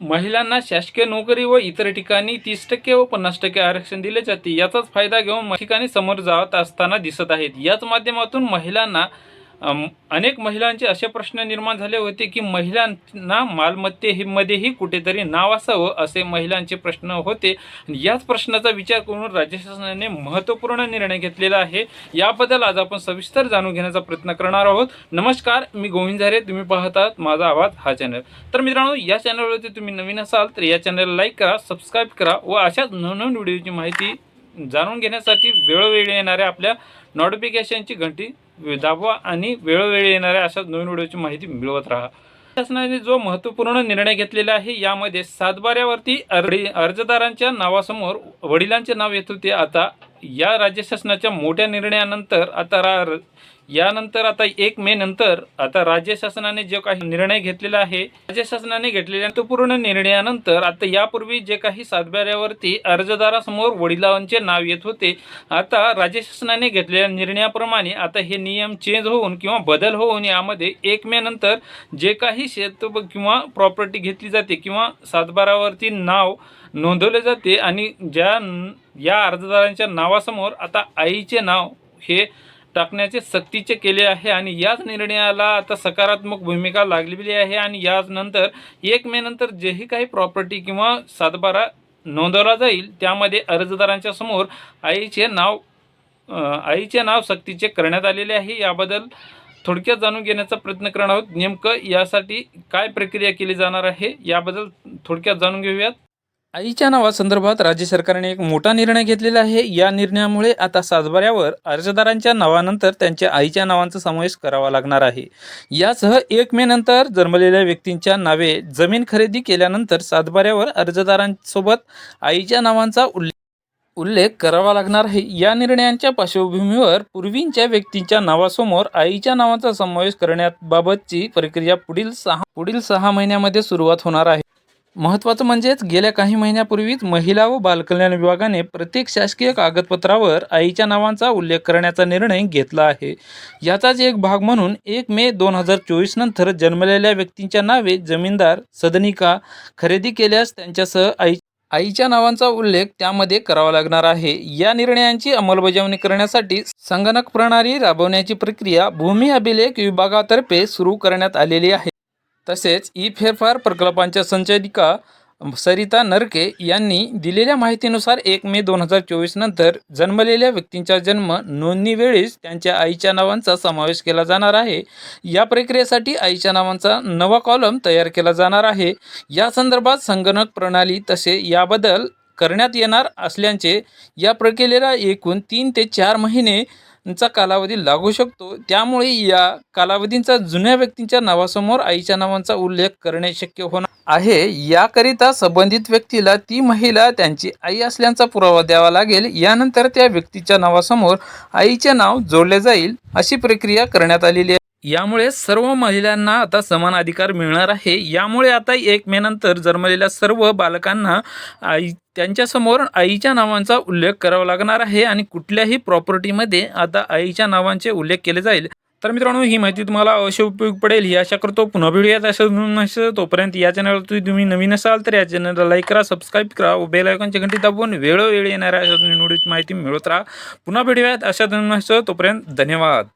महिलांना शासकीय नोकरी व इतर ठिकाणी तीस टक्के व पन्नास टक्के आरक्षण दिले जाते. याचाच फायदा घेऊन ठिकाणी समोर जात असताना दिसत आहेत. याच माध्यमातून महिलांना अनेक महिलांचे असे प्रश्न निर्माण झाले होते की महिलांना मालमत्तेमध्येही कुठेतरी नाव असावं असे महिलांचे प्रश्न होते. याच प्रश्नाचा विचार करून राज्य शासनाने महत्त्वपूर्ण निर्णय घेतलेला आहे. याबद्दल आज आपण सविस्तर जाणून घेण्याचा प्रयत्न करणार आहोत. नमस्कार मी गोविंद झारे. तुम्ही पाहतात माझा आवाज हा चॅनल. तर मित्रांनो या चॅनलवरती तुम्ही नवीन असाल तर या चॅनलला लाईक करा सबस्क्राईब करा व अशाच नवनवीन व्हिडिओची माहिती जाणून घेण्यासाठी वेळोवेळी येणाऱ्या आपल्या नोटिफिकेशनची घंटी दाबवा आणि वेळोवेळी येणाऱ्या अशाच नवीन व्हिडिओची माहिती मिळवत राहा. शासनाने जो महत्त्वपूर्ण निर्णय घेतलेला आहे यामध्ये सातबाऱ्यावरती अर्जदारांच्या नावासमोर वडिलांचे नाव येत होते. आता या राज्य शासनाच्या मोठ्या निर्णयानंतर आता रा यानंतर आता एक मे नंतर आता राज्य शासनाने जो काही निर्णय घेतलेला आहे राज्य शासनाने घेतलेल्या पूर्ण निर्णयानंतर आता यापूर्वी जे काही सातबाऱ्यावरती अर्जदारासमोर वडिलांचे नाव येत होते आता राज्य शासनाने घेतलेल्या निर्णयाप्रमाणे आता हे नियम चेंज होऊन किंवा बदल होऊन यामध्ये एक मे नंतर जे काही शेत किंवा प्रॉपर्टी घेतली जाते किंवा सातबारावरती नाव नोंदवले जाते आणि ज्या या अर्जदारांच्या नावासमोर आता आईचे नाव हे टाकण्याचे सक्तीचे केले आहे आणि याच निर्णयाला आता सकारात्मक भूमिका लागलेली आहे आणि याच नंतर एक मे नंतर जेही काही प्रॉपर्टी किंवा सातबारा नोंदवला जाईल त्यामध्ये अर्जदारांच्या समोर आईचे नाव आईचे नाव सक्तीचे करण्यात आलेले आहे. याबद्दल थोडक्यात जाणून घेण्याचा प्रयत्न करणार आहोत. नेमकं यासाठी काय प्रक्रिया केली जाणार आहे याबद्दल थोडक्यात जाणून घेऊयात. आईच्या नावासंदर्भात राज्य सरकारने एक मोठा निर्णय घेतलेला आहे. या निर्णयामुळे आता सातबाऱ्यावर अर्जदारांच्या नावानंतर त्यांच्या आईच्या नावांचा समावेश करावा लागणार आहे. यासह एक मे नंतर जन्मलेल्या व्यक्तींच्या नावे जमीन खरेदी केल्यानंतर सातबाऱ्यावर अर्जदारांसोबत आईच्या नावांचा उल्लेख उल्लेख करावा लागणार आहे. या निर्णयांच्या पार्श्वभूमीवर पूर्वींच्या व्यक्तींच्या नावासमोर आईच्या नावाचा समावेश करण्याबाबतची प्रक्रिया पुढील सहा पुढील सहा महिन्यामध्ये सुरुवात होणार आहे. महत्त्वाचं म्हणजेच गेल्या काही महिन्यापूर्वीच महिला व बालकल्याण विभागाने प्रत्येक शासकीय कागदपत्रावर आईच्या नावांचा उल्लेख करण्याचा निर्णय घेतला आहे. याचाच एक भाग म्हणून एक मे दोन हजार चोवीस नंतर जन्मलेल्या व्यक्तींच्या नावे जमीनदार सदनिका खरेदी केल्यास त्यांच्यासह आई आईच्या नावांचा उल्लेख त्यामध्ये करावा लागणार आहे. या निर्णयांची अंमलबजावणी करण्यासाठी संगणक प्रणाली राबवण्याची प्रक्रिया भूमी अभिलेख विभागातर्फे सुरू करण्यात आलेली आहे. तसेच ई फेरफार प्रकल्पांच्या संचालिका सरिता नरके यांनी दिलेल्या माहितीनुसार एक मे दोन हजार चोवीस नंतर जन्मलेल्या व्यक्तींचा जन्म नोंदणीवेळीच त्यांच्या आईच्या नावांचा समावेश केला जाणार आहे. या प्रक्रियेसाठी आईच्या नावांचा नवा कॉलम तयार केला जाणार आहे. या संदर्भात संगणक प्रणाली तसे याबद्दल करण्यात येणार असल्याचे या प्रक्रियेला एकूण तीन ते चार महिने चा कालावधी लागू शकतो. त्यामुळे या कालावधींचा जुन्या व्यक्तींच्या नावासमोर आईच्या नावांचा उल्लेख करणे शक्य होणार आहे. याकरिता संबंधित व्यक्तीला ती महिला त्यांची आई असल्याचा पुरावा द्यावा लागेल. यानंतर त्या व्यक्तीच्या नावासमोर आईचे नाव जोडले जाईल अशी प्रक्रिया करण्यात आलेली आहे. यामुळे सर्व महिलांना आता समान अधिकार मिळणार आहे. यामुळे आता एक मे नंतर जन्मलेल्या सर्व बालकांना आई त्यांच्यासमोर आईच्या नावांचा उल्लेख करावा लागणार आहे आणि कुठल्याही प्रॉपर्टीमध्ये आता आईच्या नावांचे उल्लेख केले जाईल. तर मित्रांनो ही माहिती तुम्हाला अवश्य उपयोग पडेल. ही आशा करतो पुन्हा भेटूयात अशा तोपर्यंत या चॅनलवर तुम्ही नवीन असाल तर या चॅनलला लाईक करा सबस्क्राईब करा व बेल आयकॉनची घंटी दाबून वेळोवेळी येणाऱ्या अशा नवीन माहिती मिळवत राहा. पुन्हा भेटूयात अशा तोपर्यंत. धन्यवाद.